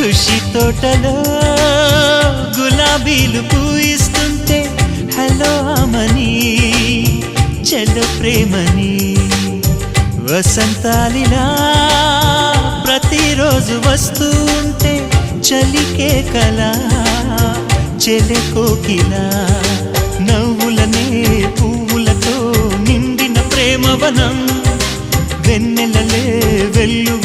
ఖుషి తోటలో గులాబీలు పూయిస్తుంటే హలో అమని చెల్ల ప్రేమని వసంతాలిలా ప్రతిరోజు వస్తూ ఉంటే చలికే కళ చెలె కోకిలా నవ్వులనే పువ్వులతో నిండిన ప్రేమవనం వెన్నెలలే వెల్లువ